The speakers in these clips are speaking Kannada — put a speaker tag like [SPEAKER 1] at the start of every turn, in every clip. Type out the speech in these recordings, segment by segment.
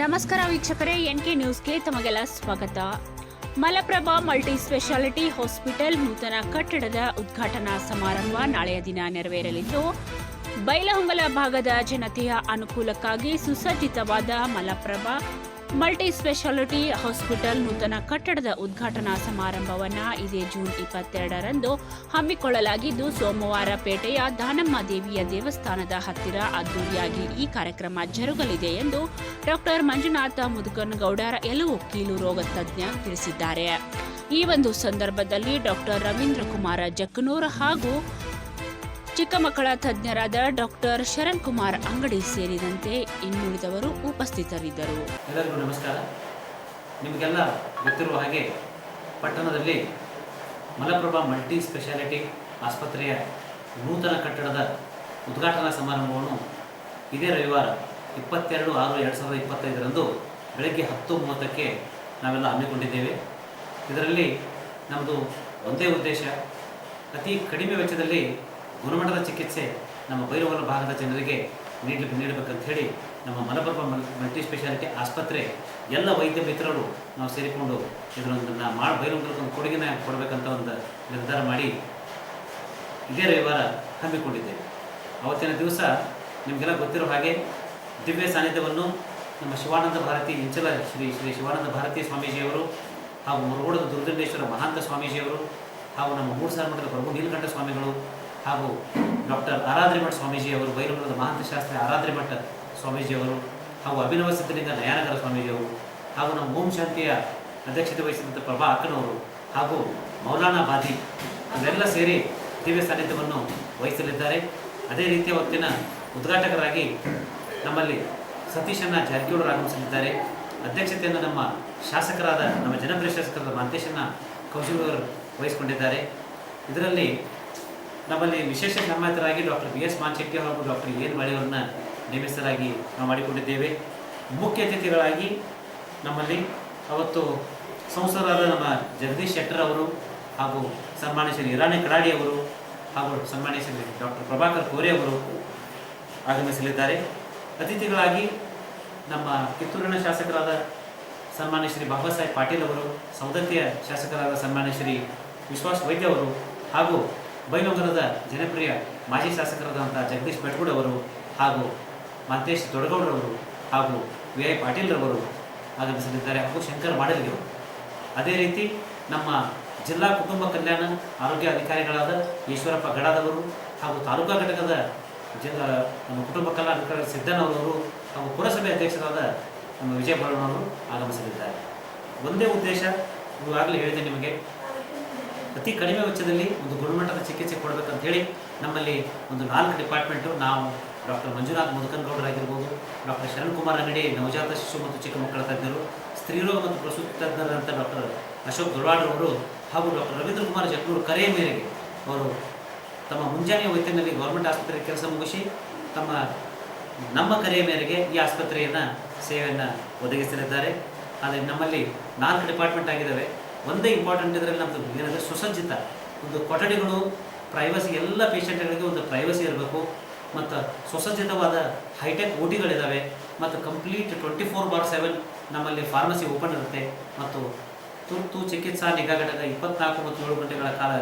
[SPEAKER 1] ನಮಸ್ಕಾರ ವೀಕ್ಷಕರೇ ಎನ್ ಕೆ ನ್ಯೂಸ್ಗೆ ತಮಗೆಲ್ಲ ಸ್ವಾಗತ. ಮಲಪ್ರಭಾ ಮಲ್ಟಿ ಸ್ಪೆಷಾಲಿಟಿ ಹಾಸ್ಪಿಟಲ್ ನೂತನ ಕಟ್ಟಡದ ಉದ್ಘಾಟನಾ ಸಮಾರಂಭ ನಾಳೆಯ ದಿನ ನೆರವೇರಲಿದ್ದು, ಬೈಲಹೊಂಗಲ ಭಾಗದ ಜನತೆಯ ಅನುಕೂಲಕ್ಕಾಗಿ ಸುಸಜ್ಜಿತವಾದ ಮಲಪ್ರಭಾ ಮಲ್ಟಿ ಸ್ಪೆಷಾಲಿಟಿ ಹಾಸ್ಪಿಟಲ್ ನೂತನ ಕಟ್ಟಡದ ಉದ್ಘಾಟನಾ ಸಮಾರಂಭವನ್ನು ಇದೇ ಜೂನ್ ಇಪ್ಪತ್ತೆರಡರಂದು ಹಮ್ಮಿಕೊಳ್ಳಲಾಗಿದ್ದು, ಸೋಮವಾರ ಪೇಟೆಯ ದಾನಮ್ಮ ದೇವಿಯ ದೇವಸ್ಥಾನದ ಹತ್ತಿರ ಅದ್ದೂರಿಯಾಗಿ ಈ ಕಾರ್ಯಕ್ರಮ ಜರುಗಲಿದೆ ಎಂದು ಡಾಕ್ಟರ್ ಮಂಜುನಾಥ ಮುದುಕನಗೌಡರ ಎಲುವು ಕೀಲು ರೋಗ ತಜ್ಞ ತಿಳಿಸಿದ್ದಾರೆ. ಈ ಒಂದು ಸಂದರ್ಭದಲ್ಲಿ ಡಾಕ್ಟರ್ ರವೀಂದ್ರ ಕುಮಾರ ಜಕ್ಕನೂರ್ ಹಾಗೂ ಚಿಕ್ಕಮಕ್ಕಳ ತಜ್ಞರಾದ ಡಾಕ್ಟರ್ ಶರಣ್ ಕುಮಾರ್ ಅಂಗಡಿ ಸೇರಿದಂತೆ ಇನ್ನುಳಿದವರು ಉಪಸ್ಥಿತರಿದ್ದರು.
[SPEAKER 2] ಎಲ್ಲರಿಗೂ ನಮಸ್ಕಾರ. ನಿಮಗೆಲ್ಲ ಗೊತ್ತಿರುವ ಹಾಗೆ ಪಟ್ಟಣದಲ್ಲಿ ಮಲಪ್ರಭಾ ಮಲ್ಟಿ ಸ್ಪೆಷಾಲಿಟಿ ಆಸ್ಪತ್ರೆಯ ನೂತನ ಕಟ್ಟಡದ ಉದ್ಘಾಟನಾ ಸಮಾರಂಭವನ್ನು ಇದೇ ರವಿವಾರ ಇಪ್ಪತ್ತೆರಡು ಆರು ಎರಡು ಸಾವಿರದ ಇಪ್ಪತ್ತೈದರಂದು ಬೆಳಗ್ಗೆ ಹತ್ತು ಮೂವತ್ತಕ್ಕೆ ನಾವೆಲ್ಲ ಹಮ್ಮಿಕೊಂಡಿದ್ದೇವೆ. ಇದರಲ್ಲಿ ನಮ್ಮದು ಒಂದೇ ಉದ್ದೇಶ, ಅತಿ ಕಡಿಮೆ ವೆಚ್ಚದಲ್ಲಿ ಗುಣಮಟ್ಟದ ಚಿಕಿತ್ಸೆ ನಮ್ಮ ಬೈರವಲ ಭಾಗದ ಜನರಿಗೆ ನೀಡಲಿ ನೀಡಬೇಕಂತ ಹೇಳಿ ನಮ್ಮ ಮಲಪ್ರಭಾ ಮಲ್ಟಿ ಸ್ಪೆಷಾಲಿಟಿ ಆಸ್ಪತ್ರೆ ಎಲ್ಲ ವೈದ್ಯ ಮಿತ್ರರು ನಾವು ಸೇರಿಕೊಂಡು ಇದರೊಂದನ್ನು ಮಾಡಿ ಬೈರವಲಕ್ಕೆ ಒಂದು ಕೊಡುಗೆನ ಕೊಡಬೇಕಂತ ಒಂದು ನಿರ್ಧಾರ ಮಾಡಿ ಇದೇ ರವಿವಾರ ಹಮ್ಮಿಕೊಂಡಿದ್ದೇವೆ. ಅವತ್ತಿನ ದಿವಸ ನಿಮಗೆಲ್ಲ ಗೊತ್ತಿರೋ ಹಾಗೆ ದಿವ್ಯ ಸಾನ್ನಿಧ್ಯವನ್ನು ನಮ್ಮ ಶಿವಾನಂದ ಭಾರತಿ ಇಂಚಲ ಶ್ರೀ ಶ್ರೀ ಶಿವಾನಂದ ಭಾರತಿ ಸ್ವಾಮೀಜಿಯವರು ಹಾಗೂ ಮುರುಗೋಡದ ದುರ್ದಂಡೇಶ್ವರ ಮಹಾಂತ ಸ್ವಾಮೀಜಿಯವರು ಹಾಗೂ ನಮ್ಮ ಮೂರ್ಸಾರ ಮಠದ ಪ್ರಭು ನೀಲಕಂಠ ಸ್ವಾಮಿಗಳು ಹಾಗೂ ಡಾಕ್ಟರ್ ಆರಾಧ್ರಿ ಮಠ ಸ್ವಾಮೀಜಿಯವರು ಬೈರೂರದ ಮಹಾಂತ ಶಾಸ್ತ್ರಿ ಆರಾಧ್ರಿ ಮಠ ಸ್ವಾಮೀಜಿಯವರು ಹಾಗೂ ಅಭಿನವ ಸಿದ್ಧಲಿಂಗ ನಯಾನಗರ ಸ್ವಾಮೀಜಿಯವರು ಹಾಗೂ ನಮ್ಮ ಓಂ ಶಾಂತಿಯ ಅಧ್ಯಕ್ಷತೆ ವಹಿಸಿದಂಥ ಪ್ರಭಾ ಅಕ್ಕನವರು ಹಾಗೂ ಮೌಲಾನಾ ಬಾದಿ ಇವರೆಲ್ಲ ಸೇರಿ ದಿವ್ಯ ಸಾನ್ನಿಧ್ಯವನ್ನು ವಹಿಸಲಿದ್ದಾರೆ. ಅದೇ ರೀತಿಯ ಹೊತ್ತಿನ ಉದ್ಘಾಟಕರಾಗಿ ನಮ್ಮಲ್ಲಿ ಸತೀಶನ್ನ ಜಾರಕಿಹೊಳಿ ಆಗಮಿಸಲಿದ್ದಾರೆ. ಅಧ್ಯಕ್ಷತೆಯನ್ನು ನಮ್ಮ ಶಾಸಕರಾದ ನಮ್ಮ ಜನಪ್ರಿಯ ಶಾಸಕರಾದ ಕೌಶಲ್ಯವರು ವಹಿಸಿಕೊಂಡಿದ್ದಾರೆ. ಇದರಲ್ಲಿ ನಮ್ಮಲ್ಲಿ ವಿಶೇಷ ಸನ್ಮಾನಿತರಾಗಿ ಡಾಕ್ಟರ್ ಬಿ ಎಸ್ ಮಾನ್ಶೆಟ್ಟಿ ಹಾಗೂ ಡಾಕ್ಟರ್ ಎನ್ ಮಳೆಯವರನ್ನ ನೇಮಿಸಲಾಗಿ ನಾವು ಮಾಡಿಕೊಂಡಿದ್ದೇವೆ. ಮುಖ್ಯ ಅತಿಥಿಗಳಾಗಿ ನಮ್ಮಲ್ಲಿ ಅವತ್ತು ಸಂಸದರಾದ ನಮ್ಮ ಜಗದೀಶ್ ಶೆಟ್ಟರ್ ಅವರು ಹಾಗೂ ಸನ್ಮಾನ್ಯ ಶ್ರೀ ಇರಾನಿ ಕಡಾಡಿ ಅವರು ಹಾಗೂ ಸನ್ಮಾನ್ಯ ಶ್ರೀ ಡಾಕ್ಟರ್ ಪ್ರಭಾಕರ್ ಕೋರೆ ಅವರು ಆಗಮಿಸಲಿದ್ದಾರೆ. ಅತಿಥಿಗಳಾಗಿ ನಮ್ಮ ಕಿತ್ತೂರಿನ ಶಾಸಕರಾದ ಸನ್ಮಾನ್ಯ ಶ್ರೀ ಬಾಬಾ ಸಾಹೇಬ್ ಪಾಟೀಲ್ ಅವರು ಸೌದತ್ತಿಯ ಶಾಸಕರಾದ ಸನ್ಮಾನ್ಯ ಶ್ರೀ ವಿಶ್ವಾಸ್ ವೈದ್ಯ ಅವರು ಹಾಗೂ ಬೈಲೊಂಗರದ ಜನಪ್ರಿಯ ಮಾಜಿ ಶಾಸಕರಾದಂಥ ಜಗದೀಶ್ ಬೆಟ್ಗೂಡ್ ಅವರು ಹಾಗೂ ಮಂತೇಶ್ ದೊಡಗೌಡರವರು ಹಾಗೂ ವಿ ಐ ಪಾಟೀಲ್ರವರು ಆಗಮಿಸಲಿದ್ದಾರೆ ಹಾಗೂ ಶಂಕರ್ ಮಾಡಲಿಗೆ ಅದೇ ರೀತಿ ನಮ್ಮ ಜಿಲ್ಲಾ ಕುಟುಂಬ ಕಲ್ಯಾಣ ಆರೋಗ್ಯ ಅಧಿಕಾರಿಗಳಾದ ಈಶ್ವರಪ್ಪ ಗಡಾದವರು ಹಾಗೂ ತಾಲೂಕಾ ಘಟಕದ ಜಿಲ್ಲಾ ನಮ್ಮ ಕುಟುಂಬ ಕಲ್ಯಾಣ ಅಧಿಕಾರಿ ಸಿದ್ದನವರು ಹಾಗೂ ಪುರಸಭೆ ಅಧ್ಯಕ್ಷರಾದ ನಮ್ಮ ವಿಜಯ ಭರಣವರು ಆಗಮಿಸಲಿದ್ದಾರೆ. ಒಂದೇ ಉದ್ದೇಶ ಈಗಾಗಲೇ ಹೇಳಿದೆ ನಿಮಗೆ ಅತಿ ಕಡಿಮೆ ವೆಚ್ಚದಲ್ಲಿ ಒಂದು ಗುಣಮಟ್ಟದ ಚಿಕಿತ್ಸೆ ಕೊಡಬೇಕಂತ ಹೇಳಿ ನಮ್ಮಲ್ಲಿ ಒಂದು ನಾಲ್ಕು ಡಿಪಾರ್ಟ್ಮೆಂಟು ನಾವು ಡಾಕ್ಟರ್ ಮಂಜುನಾಥ್ ಮುದುಕನ್ಗೌಡರಾಗಿರ್ಬೋದು ಡಾಕ್ಟರ್ ಶರಣ್ ಕುಮಾರ್ ಅಂಗಡಿ, ನವಜಾತ ಶಿಶು ಮತ್ತು ಚಿಕ್ಕ ಮಕ್ಕಳ ತಜ್ಞರು ಸ್ತ್ರೀರೋಗ ಮತ್ತು ಪ್ರಸೂತಿ ತಜ್ಞರಂತ ಡಾಕ್ಟರ್ ಅಶೋಕ್ ದುರ್ವಾಡ್ರವರು ಹಾಗೂ ಡಾಕ್ಟರ್ ರವೀಂದ್ರ ಕುಮಾರ್ ಜಗ್ನೂರು ಕರೆಯ ಮೇರೆಗೆ ಅವರು ತಮ್ಮ ಮುಂಜಾನೆ ವೈದ್ಯನಲ್ಲಿ ಗೌರ್ಮೆಂಟ್ ಆಸ್ಪತ್ರೆಗೆ ಕೆಲಸ ಮುಗಿಸಿ ತಮ್ಮ ನಮ್ಮ ಕರೆಯ ಮೇರೆಗೆ ಈ ಆಸ್ಪತ್ರೆಯನ್ನು ಸೇವೆಯನ್ನು ಒದಗಿಸಲಿದ್ದಾರೆ. ಆದರೆ ನಮ್ಮಲ್ಲಿ ನಾಲ್ಕು ಡಿಪಾರ್ಟ್ಮೆಂಟ್ ಆಗಿದ್ದಾವೆ. ಒಂದೇ ಇಂಪಾರ್ಟೆಂಟ್ ಇದರಲ್ಲಿ ನಮ್ಮದು ಏನಂದರೆ ಸುಸಜ್ಜಿತ. ಒಂದು ಕೊಠಡಿಗಳು ಪ್ರೈವಸಿ ಎಲ್ಲ ಪೇಷಂಟ್ಗಳಿಗೆ ಒಂದು ಪ್ರೈವಸಿ ಇರಬೇಕು. ಮತ್ತು ಸುಸಜ್ಜಿತವಾದ ಹೈಟೆಕ್ ಊಟಿಗಳಿದ್ದಾವೆ ಮತ್ತು complete twenty four bar seven ನಮ್ಮಲ್ಲಿ ಫಾರ್ಮಸಿ ಓಪನ್ ಇರುತ್ತೆ. ಮತ್ತು ತುರ್ತು ಚಿಕಿತ್ಸಾ ನಿಗಾ ಘಟಕ ಇಪ್ಪತ್ನಾಲ್ಕು ಮತ್ತು ಏಳು ಗಂಟೆಗಳ ಕಾಲ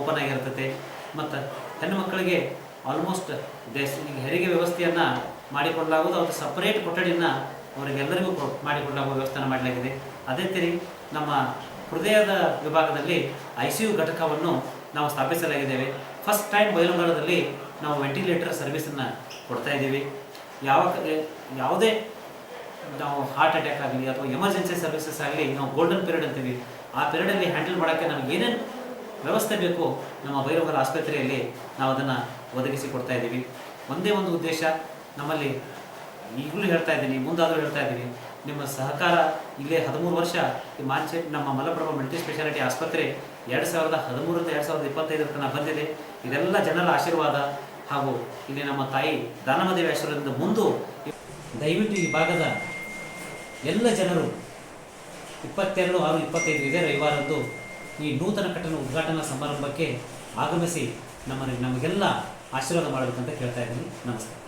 [SPEAKER 2] ಓಪನ್ ಆಗಿರ್ತದೆ ಮತ್ತು ಹೆಣ್ಣು ಮಕ್ಕಳಿಗೆ ಆಲ್ಮೋಸ್ಟ್ ದೇಶ ಹೆರಿಗೆ ವ್ಯವಸ್ಥೆಯನ್ನು ಮಾಡಿಕೊಡಲಾಗುವುದು. ಅವ್ರ ಸಪ್ರೇಟ್ ಕೊಠಡಿಯನ್ನು ಅವರಿಗೆಲ್ಲರಿಗೂ ಮಾಡಿಕೊಡಲಾಗುವ ವ್ಯವಸ್ಥೆಯನ್ನು ಮಾಡಲಾಗಿದೆ. ಅದೇ ರೀತಿ ನಮ್ಮ ಹೃದಯದ ವಿಭಾಗದಲ್ಲಿ ಐ ಸಿ ಯು ಘಟಕವನ್ನು ನಾವು ಸ್ಥಾಪಿಸಲಾಗಿದ್ದೇವೆ. ಫಸ್ಟ್ ಟೈಮ್ ಬಯಲುಗಾರದಲ್ಲಿ ನಾವು ವೆಂಟಿಲೇಟರ್ ಸರ್ವಿಸನ್ನು ಕೊಡ್ತಾ ಇದ್ದೀವಿ. ಯಾವ ಯಾವುದೇ ನಾವು ಹಾರ್ಟ್ ಅಟ್ಯಾಕ್ ಆಗಲಿ ಅಥವಾ ಎಮರ್ಜೆನ್ಸಿ ಸರ್ವಿಸಸ್ ಆಗಲಿ ನಾವು ಗೋಲ್ಡನ್ ಪೀರಿಯಡ್ ಅಂತೀವಿ. ಆ ಪೀರಿಯಡಲ್ಲಿ ಹ್ಯಾಂಡಲ್ ಮಾಡೋಕ್ಕೆ ನಮಗೆ ಏನೇನು ವ್ಯವಸ್ಥೆ ಬೇಕು ನಮ್ಮ ಭೈರವರ ಆಸ್ಪತ್ರೆಯಲ್ಲಿ ನಾವು ಅದನ್ನು ಒದಗಿಸಿ ಕೊಡ್ತಾ ಇದ್ದೀವಿ. ಒಂದೇ ಒಂದು ಉದ್ದೇಶ, ನಮ್ಮಲ್ಲಿ ಈಗಲೂ ಹೇಳ್ತಾ ಇದ್ದೀನಿ, ಮುಂದಾದರೂ ಹೇಳ್ತಾ ಇದ್ದೀನಿ. ನಿಮ್ಮ ಸಹಕಾರ ಇಲ್ಲೇ ಹದಿಮೂರು ವರ್ಷ ಈ ಮಾಂಚೆ, ನಮ್ಮ ಮಲಪ್ರಭಾ ಮಲ್ಟಿ ಸ್ಪೆಷಾಲಿಟಿ ಆಸ್ಪತ್ರೆ ಎರಡು ಸಾವಿರದ ಹದಿಮೂರರಿಂದ ಎರಡು ಸಾವಿರದ ಇಪ್ಪತ್ತೈದರ ತನಕ ಬಂದಿದೆ. ಇದೆಲ್ಲ ಜನರ ಆಶೀರ್ವಾದ ಹಾಗೂ ಇಲ್ಲಿ ನಮ್ಮ ತಾಯಿ ದಾನಮದೇವಿ ಆಶೀರ್ವಾದದಿಂದ ಮುಂದು ದಯವಿಟ್ಟು ಈ ಭಾಗದ ಎಲ್ಲ ಜನರು ಇಪ್ಪತ್ತೆರಡು ಆರು ಇಪ್ಪತ್ತೈದು ಇದೇ ರವಿವಾರದ್ದು ಈ ನೂತನ ಕಟ್ಟಡ ಉದ್ಘಾಟನಾ ಸಮಾರಂಭಕ್ಕೆ ಆಗಮಿಸಿ ನಮ್ಮನ್ನು ನಮಗೆಲ್ಲ ಆಶೀರ್ವಾದ ಮಾಡಬೇಕಂತ ಕೇಳ್ತಾ ಇದ್ದೀನಿ. ನಮಸ್ಕಾರ